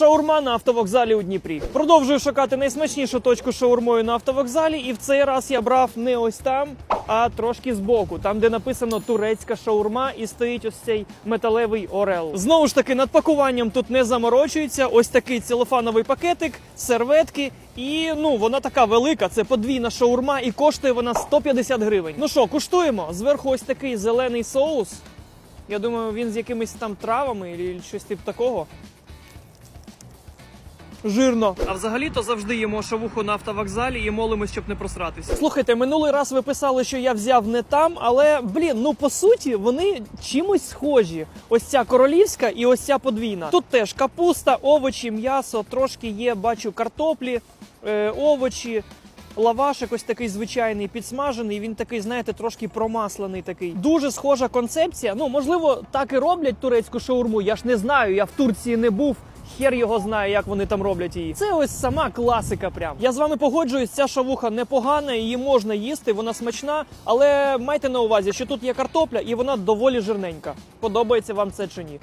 Шаурма на автовокзалі у Дніпрі. Продовжую шукати найсмачнішу точку шаурмою на автовокзалі, і в цей раз я брав не ось там, а трошки збоку, там де написано турецька шаурма, і стоїть ось цей металевий орел. Знову ж таки, над пакуванням тут не заморочується. Ось такий целофановий пакетик, серветки. І ну вона така велика, це подвійна шаурма, і коштує вона 150 гривень. Ну що, куштуємо? Зверху ось такий зелений соус. Я думаю, він з якимись там травами чи щось типу такого. Жирно. А взагалі-то завжди їмо шавуху на автовокзалі і молимось, щоб не просратися. Слухайте, минулий раз ви писали, що я взяв не там, але блін, ну по суті, вони чимось схожі. Ось ця королівська і ось ця подвійна. Тут теж капуста, овочі, м'ясо, трошки є, бачу, картоплі, е, овочі. Лавашик ось такий звичайний підсмажений. Він такий, знаєте, трошки промаслений. Такий дуже схожа концепція. Ну можливо, так і роблять турецьку шаурму. Я ж не знаю. Я в Турції не був. Хер його знає, як вони там роблять її. Це ось сама класика. Прям я з вами погоджуюсь. Ця шавуха непогана, її можна їсти, вона смачна. Але майте на увазі, що тут є картопля, і вона доволі жирненька. Подобається вам це чи ні?